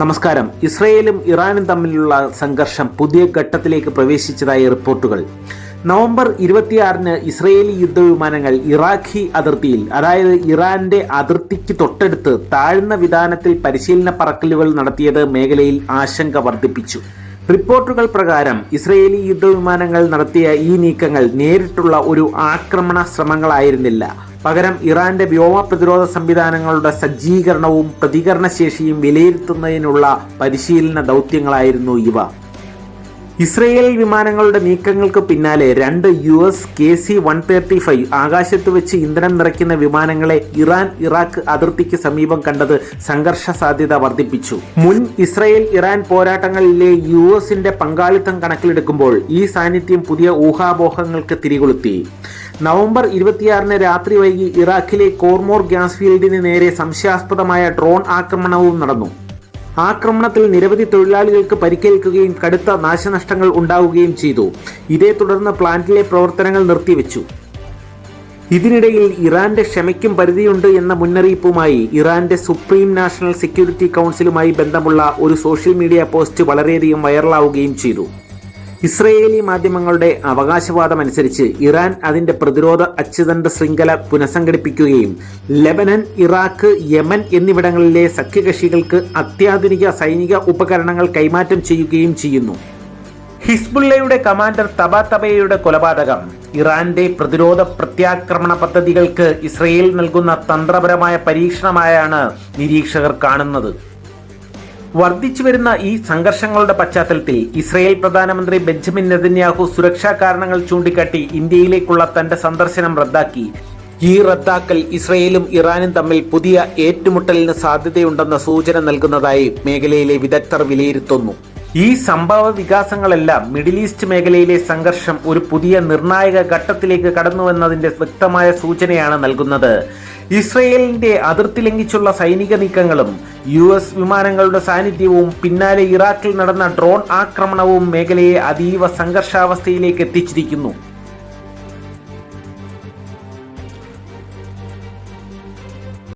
നമസ്കാരം. ഇസ്രയേലും ഇറാനും തമ്മിലുള്ള സംഘർഷം പുതിയ ഘട്ടത്തിലേക്ക് പ്രവേശിച്ചതായി റിപ്പോർട്ടുകൾ. നവംബർ ഇരുപത്തിയാറിന് ഇസ്രയേലി യുദ്ധവിമാനങ്ങൾ ഇറാഖി അതിർത്തിയിൽ അതായത് ഇറാന്റെ അതിർത്തിക്ക് തൊട്ടടുത്ത് താഴ്ന്ന വിധാനത്തിൽ പരിശീലന പറക്കലുകൾ നടത്തിയത് മേഖലയിൽ ആശങ്ക വർദ്ധിപ്പിച്ചു. റിപ്പോർട്ടുകൾ പ്രകാരം ഇസ്രയേലി യുദ്ധവിമാനങ്ങൾ നടത്തിയ ഈ നീക്കങ്ങൾ നേരിട്ടുള്ള ഒരു ആക്രമണ ശ്രമങ്ങളായിരുന്നില്ല. പകരം ഇറാന്റെ വ്യോമ പ്രതിരോധ സംവിധാനങ്ങളുടെ സജ്ജീകരണവും പ്രതികരണശേഷിയും വിലയിരുത്തുന്നതിനുള്ള പരിശീലന ദൗത്യങ്ങളായിരുന്നു ഇവ. ഇസ്രയേൽ വിമാനങ്ങളുടെ നീക്കങ്ങൾക്ക് പിന്നാലെ രണ്ട് U S K C one thirty five ആകാശത്ത് വെച്ച് ഇന്ധനം നിറയ്ക്കുന്ന വിമാനങ്ങളെ ഇറാൻ ഇറാഖ് അതിർത്തിക്ക് സമീപം കണ്ടത് സംഘർഷ സാധ്യത വർദ്ധിപ്പിച്ചു. മുൻ ഇസ്രയേൽ ഇറാൻ പോരാട്ടങ്ങളിലെ യു എസിന്റെ പങ്കാളിത്തം കണക്കിലെടുക്കുമ്പോൾ ഈ സാന്നിധ്യം പുതിയ ഊഹാപോഹങ്ങൾക്ക് തിരികൊളുത്തി. നവംബർ ഇരുപത്തിയാറിന് രാത്രി വൈകി ഇറാഖിലെ കോർമോർ ഗ്യാസ് ഫീൽഡിന് നേരെ സംശയാസ്പദമായ ഡ്രോൺ ആക്രമണവും നടന്നു. ആക്രമണത്തിൽ നിരവധി തൊഴിലാളികൾക്ക് പരിക്കേൽക്കുകയും കടുത്ത നാശനഷ്ടങ്ങൾ ഉണ്ടാവുകയും ചെയ്തു. ഇതേ തുടർന്ന് പ്ലാന്റിലെ പ്രവർത്തനങ്ങൾ നിർത്തിവെച്ചു. ഇതിനിടയിൽ ഇറാന്റെ ക്ഷമയ്ക്കും പരിധിയുണ്ട് എന്ന മുന്നറിയിപ്പുമായി ഇറാന്റെ സുപ്രീം നാഷണൽ സെക്യൂരിറ്റി കൗൺസിലുമായി ബന്ധമുള്ള ഒരു സോഷ്യൽ മീഡിയ പോസ്റ്റ് വളരെയധികം വൈറലാവുകയും ചെയ്തു. ഇസ്രയേലി മാധ്യമങ്ങളുടെ അവകാശവാദമനുസരിച്ച് ഇറാൻ അതിന്റെ പ്രതിരോധ അച്ചുതണ്ട് ശൃംഖല പുനഃസംഘടിപ്പിക്കുകയും ലെബനൻ ഇറാഖ് യമൻ എന്നിവിടങ്ങളിലെ സഖ്യകക്ഷികൾക്ക് അത്യാധുനിക സൈനിക ഉപകരണങ്ങൾ കൈമാറ്റം ചെയ്യുകയും ചെയ്യുന്നു. ഹിസ്ബുള്ളയുടെ കമാൻഡർ തബാ തബയുടെ കൊലപാതകം. ഇറാന്റെ പ്രതിരോധ പ്രത്യാക്രമണ പദ്ധതികൾക്ക് ഇസ്രയേൽ നൽകുന്ന തന്ത്രപരമായ പരീക്ഷണമായാണ് നിരീക്ഷകർ കാണുന്നത്. വർദ്ധിച്ചു വരുന്ന ഈ സംഘർഷങ്ങളുടെ പശ്ചാത്തലത്തിൽ ഇസ്രയേൽ പ്രധാനമന്ത്രി ബെഞ്ചമിൻ നെതന്യാഹു സുരക്ഷാ കാരണങ്ങൾ ചൂണ്ടിക്കാട്ടി ഇന്ത്യയിലേക്കുള്ള തന്റെ സന്ദർശനം റദ്ദാക്കി. ഈ റദ്ദാക്കൽ ഇസ്രയേലും ഇറാനും തമ്മിൽ പുതിയ ഏറ്റുമുട്ടലിന് സാധ്യതയുണ്ടെന്ന സൂചന നൽകുന്നതായി മേഖലയിലെ വിദഗ്ധർ വിലയിരുത്തുന്നു. ഈ സംഭവ വികാസങ്ങളെല്ലാം മിഡിൽ ഈസ്റ്റ് മേഖലയിലെ സംഘർഷം ഒരു പുതിയ നിർണായക ഘട്ടത്തിലേക്ക് കടന്നുവെന്നതിന്റെ വ്യക്തമായ സൂചനയാണ് നൽകുന്നത്. ഇസ്രയേലിന്റെ അതിർത്തി ലംഘിച്ചുള്ള സൈനിക നീക്കങ്ങളും യു എസ് വിമാനങ്ങളുടെ സാന്നിധ്യവും പിന്നാലെ ഇറാഖിൽ നടന്ന ഡ്രോൺ ആക്രമണവും മേഖലയെ അതീവ സംഘർഷാവസ്ഥയിലേക്ക് എത്തിച്ചിരിക്കുന്നു.